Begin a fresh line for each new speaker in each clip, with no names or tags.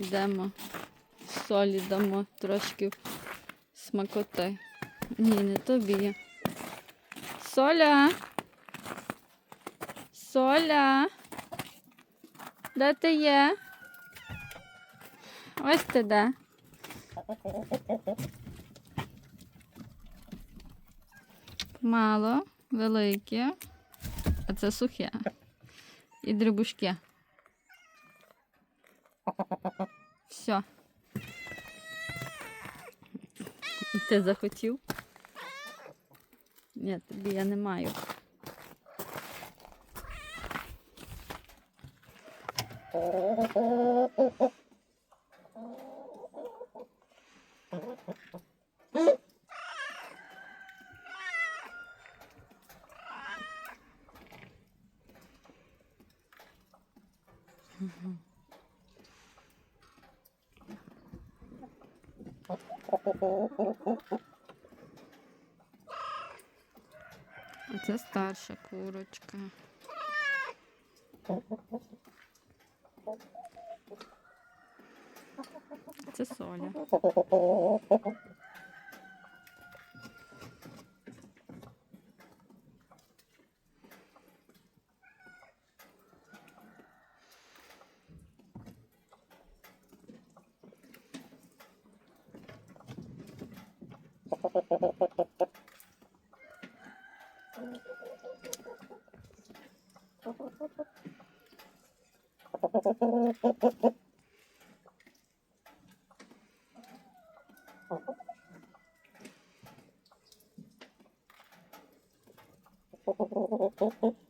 Йдемо. Солі дамо трошки смакоти. Ні, не тобі. Соля. Соля. Де ти є? Ось ти де. Мало, велике, а це сухе. І дрібушки. Все. Ти захотів? Ні, тобі я не маю. А це старша курочка. Це соля. Oh, oh, oh, oh, oh.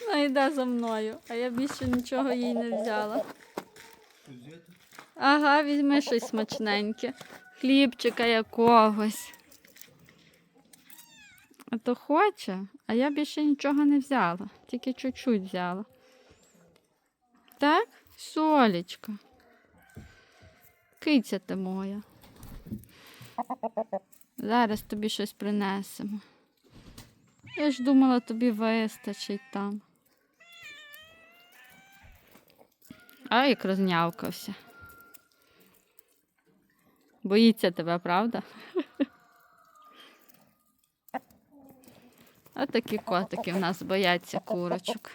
Вона йде за мною, а я більше нічого їй не взяла. Ага, візьми щось смачненьке. Хлібчика якогось. А то хоче, а я більше нічого не взяла, тільки чуть-чуть взяла. Так, солічка. Киця ти моя. Зараз тобі щось принесемо. Я ж думала, тобі вистачить там. А як рознявкався. Боїться тебе, правда? Ось такі котики в нас бояться курочок.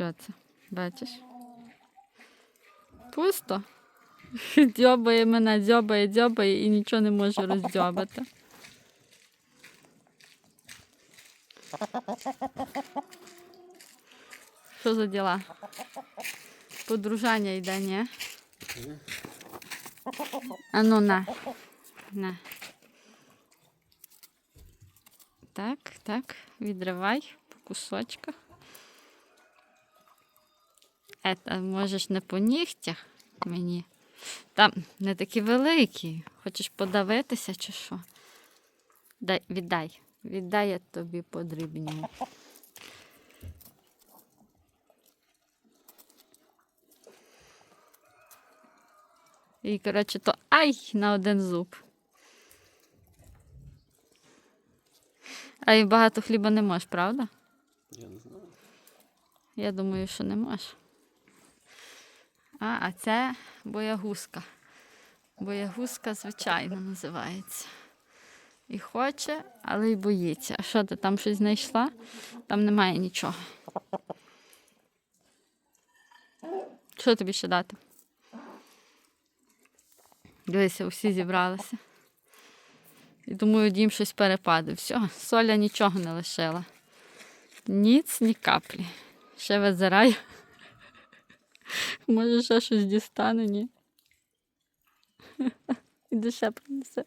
Що це? Бачиш? Пусто. Дзьобає мене, дзьобає, дзьобає і нічого не може роздзьобати. Що за діла? Подружання йде, ні? А ну на. На. Так, так, відривай по кусочках. Ета, можеш не по нігтях мені. Там не такі великі. Хочеш подавитися чи що? Дай, Віддай, віддай я тобі подрібні. І, коротше, то ай на один зуб. А і багато хліба не можеш, правда?
Я не знаю.
Я думаю, що не можеш. А, а це боягузка. Боягузка, звичайно, називається. І хоче, але й боїться. А що ти там щось знайшла? Там немає нічого. Що тобі ще дати? Дивися, усі зібралися. І думаю, дім щось перепаде. Все, соля нічого не лишила. Ніц, ні каплі. Ще визираю. Може, ще щось дістане, ні. Іди ще принесе.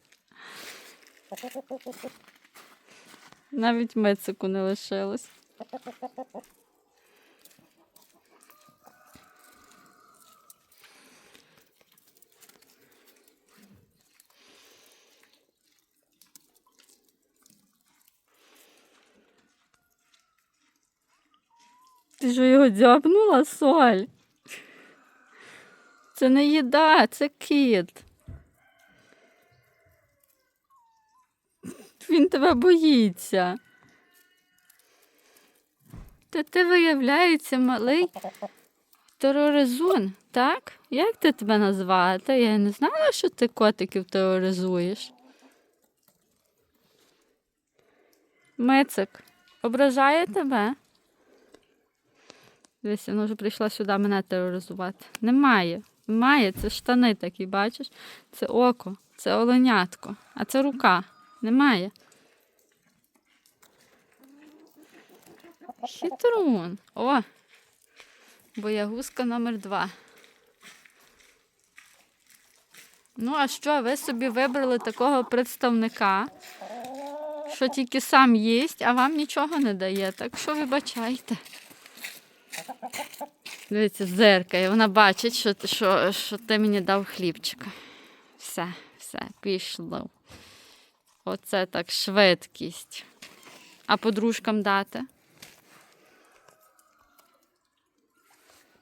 Навіть мицику не лишилось. Ти що його дзьобнула, соль? Це не їда, це кіт. Він тебе боїться. Та ти виявляється малий тероризун, так? Як ти тебе назвати? Я не знала, що ти котиків тероризуєш. Мицик, ображає тебе? Дивися, вона вже прийшла сюди мене тероризувати. Немає. Немає, це штани такі, бачиш? Це око, це оленятко, а це рука. Немає. Хитрун. О! Боягузка номер два. Ну, а що, ви собі вибрали такого представника, що тільки сам їсть, а вам нічого не дає. Так що вибачайте. Дивіться, зеркає, вона бачить, що, що, що ти мені дав хлібчика. Все, все, пішло. Оце так швидкість. А подружкам дати?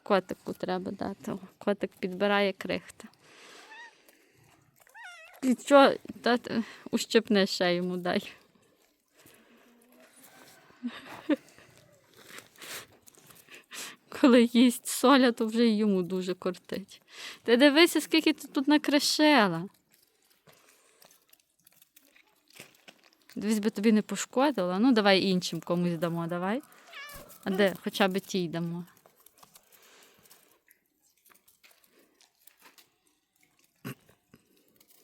Котику треба дати. Котик підбирає крихти. І що, та, ти ущипни ще йому дай. Коли їсть соля, то вже йому дуже кортить. Ти дивися, скільки ти тут накришила. Дивись би тобі не пошкодила. Ну, давай іншим комусь дамо, давай. А де хоча б тій дамо.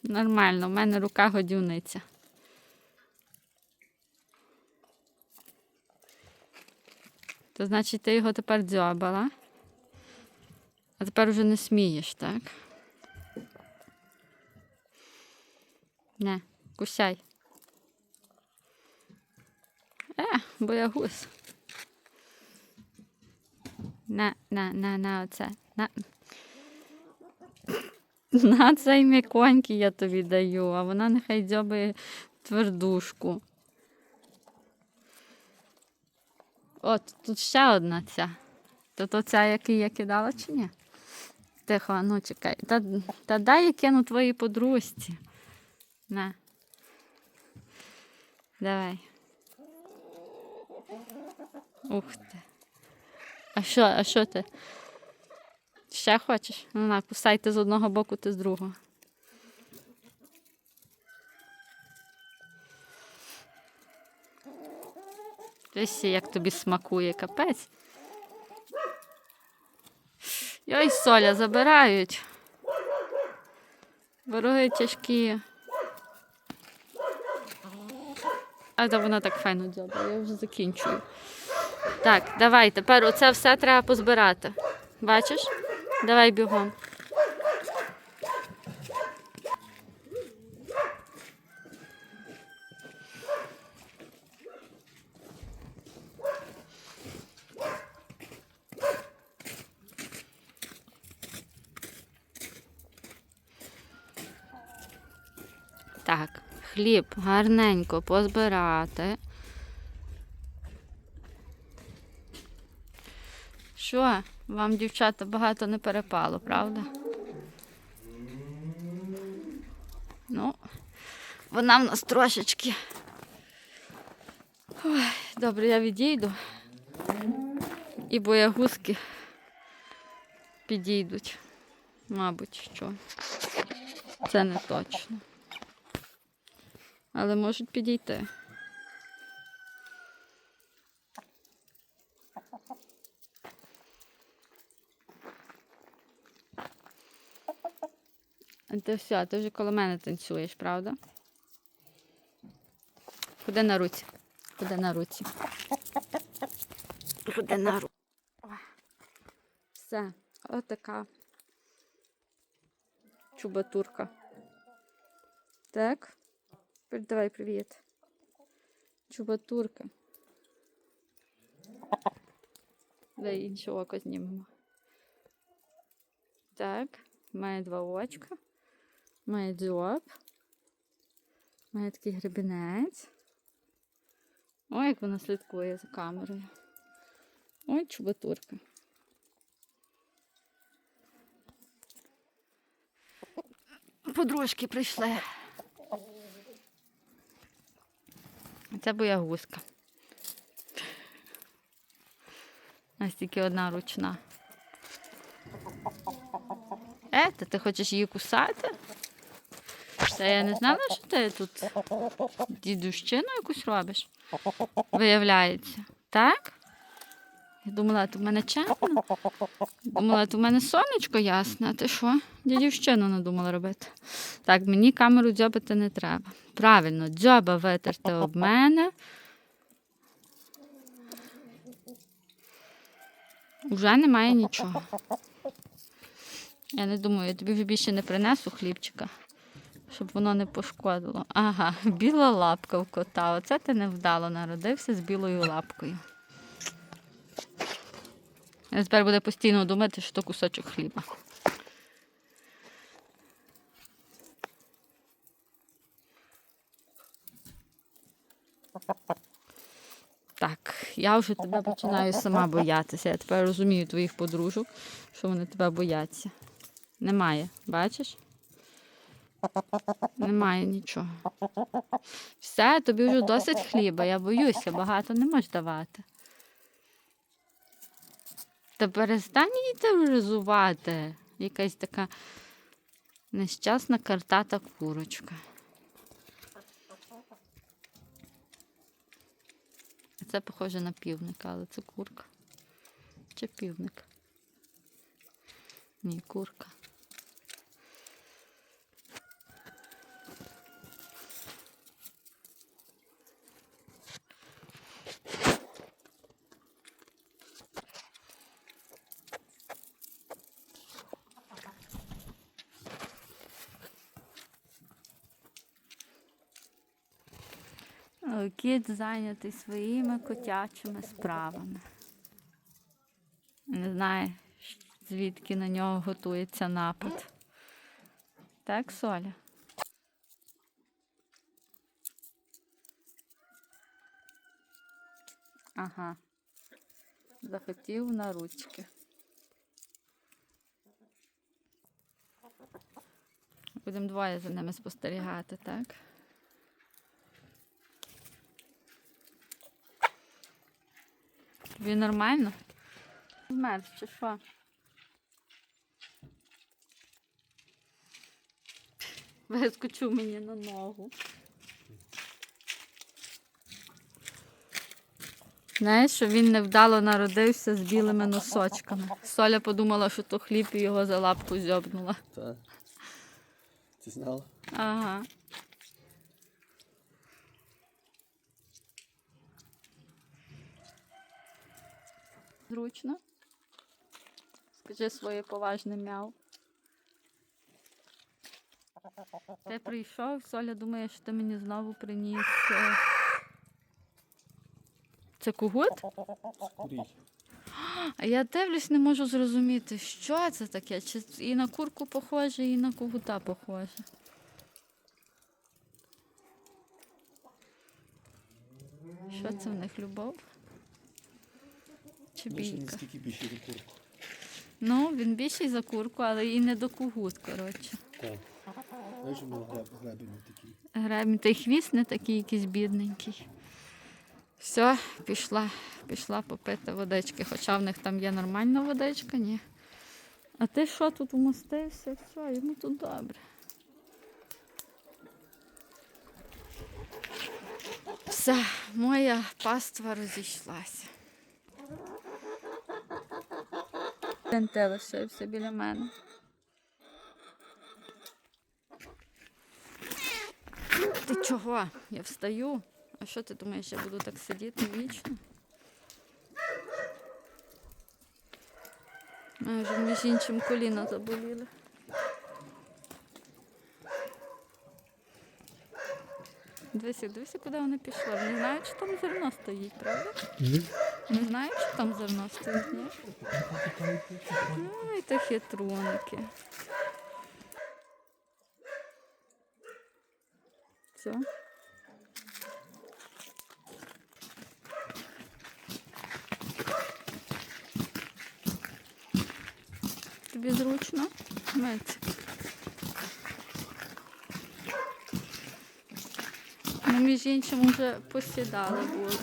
Нормально, в мене рука годівниця. То значить, ти його тепер дзьобала. А тепер вже не смієш, так? Не, кусяй. Е, боягуз. На, на, на, на оце. На. На цей м'яконький я тобі даю, а вона нехай дзьобає твердушку. От, тут ще одна ця. То то ця, який я кидала, чи ні? Тихо, ну чекай. Та, та дай я кину твоїй подружці. На. Давай. Ух ти. А що, а що ти? Ще хочеш? Ну на, кусай з одного боку, ти з другого. Дивись, як тобі смакує капець. Йой, соля забирають. Вороги тяжкі. А та вона так файно дзьобає, я вже закінчую. Так, давай, тепер оце все треба позбирати. Бачиш? Давай бігом. Так, хліб гарненько позбирати. Що, вам, дівчата, багато не перепало, правда? Ну, вона в нас трошечки Ой, добре, я відійду. І боягузки підійдуть. Мабуть, що. Це не точно. Але можуть підійти. А Ти все, ти вже коло мене танцюєш, правда? Ходи на руці. Ходи на руці. Ходи на руці. Все, отака чубатурка. Так. Передавай привіт. Чубатурка. Дай інше око знімемо. Так, має два очка. Має дзьоб. Має такий гребінець. Ой, як вона слідкує за камерою. Ой, чубатурка. Подружки прийшли. Це боягузка. Ось тільки одна ручна. Е, та ти хочеш її кусати? Та я не знала, що ти тут дідущину якусь робиш. Виявляється. Так? Я думала, ти в мене чемно. Думала, ти в мене сонечко ясне, а ти що? Дідівщину надумала робити. Так, мені камеру дзьобити не треба. Правильно, дзьоба витерти об мене. Уже немає нічого. Я не думаю, я тобі вже більше не принесу хлібчика, щоб воно не пошкодило. Ага, біла лапка в кота. Оце ти невдало народився з білою лапкою. Я тепер буде постійно думати, що то кусочок хліба. Так, я вже тебе починаю сама боятися. Я тепер розумію твоїх подружок, що вони тебе бояться. Немає, бачиш? Немає нічого. Все, тобі вже досить хліба, я боюся, багато не можеш давати. Та перестань її тероризувати. Якась така нещасна картата курочка. Це похоже на півника, але це курка. Чи півник? Ні, курка. Кіт зайнятий своїми котячими справами. Не знає, звідки на нього готується напад. Так, Соля? Ага. Захотів на ручки. Будемо двоє за ними спостерігати, так? Тобі нормально? Змерз чи що? Вискочив мені на ногу. Знаєш, що він невдало народився з білими носочками. Соля подумала, що то хліб і його за лапку зьобнула.
Так. Ти знала?
Ага. Зручно. Скажи своє поважне мяу. Ти прийшов, Соля думає, що ти мені знову приніс. е, Це кугут? А я дивлюсь, не можу зрозуміти, що це таке. Чи і на курку похоже, і на кугута похоже. Що це в них любов? Чи бійка?
наскільки більше до курку.
Ну, він більший за курку, але і не до кугут, коротше.
Так. Знаєш, у мене греб, гребені такі.
Гребінь, та й хвіст не такий якийсь бідненький. Все, пішла, пішла попити водички, хоча в них там є нормальна водичка, ні. А ти що тут вмостився? Все, йому тут добре. Все, моя паства розійшлася. Він лишився біля мене. Ти чого? Я встаю. А що ти думаєш, я буду так сидіти вічно? А, вже між іншим коліна заболіли. Дивися, дивися, куди вони пішли. Вони знають, що там зерно стоїть, правда? Не знають, що там зерно стоїть, ні? Ой, та хитрунки. Все. Тобі зручно? Мець. Ну, між іншим вже посідали були.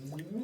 Hum.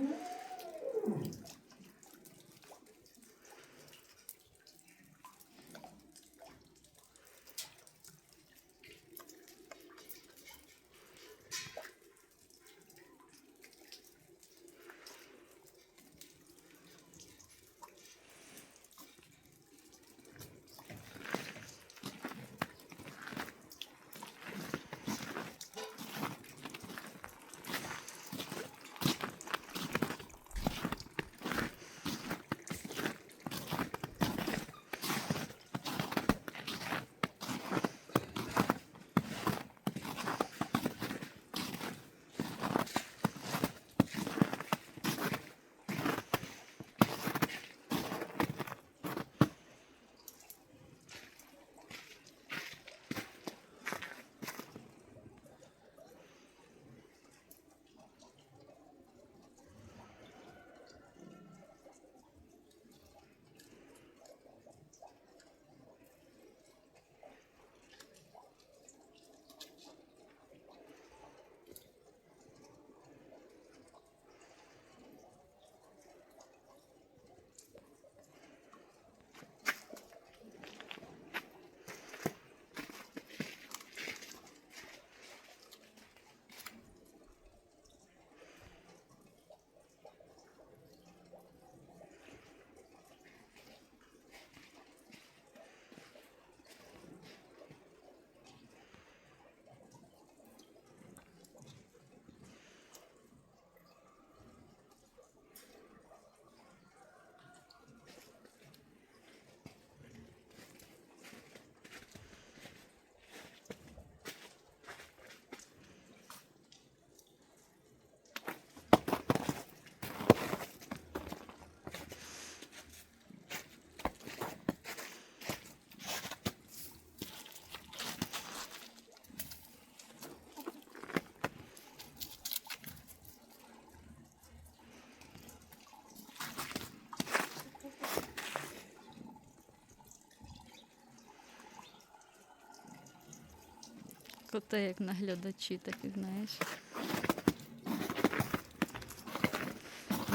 Коти як наглядачі, такі знаєш.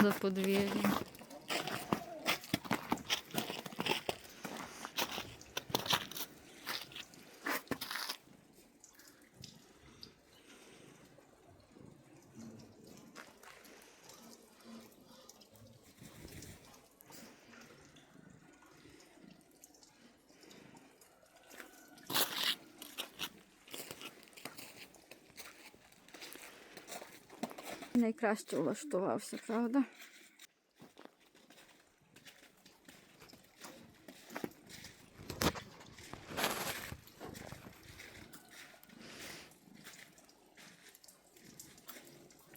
За подвір'ям. Найкраще влаштувався, правда?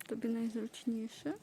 Тобі найзручніше.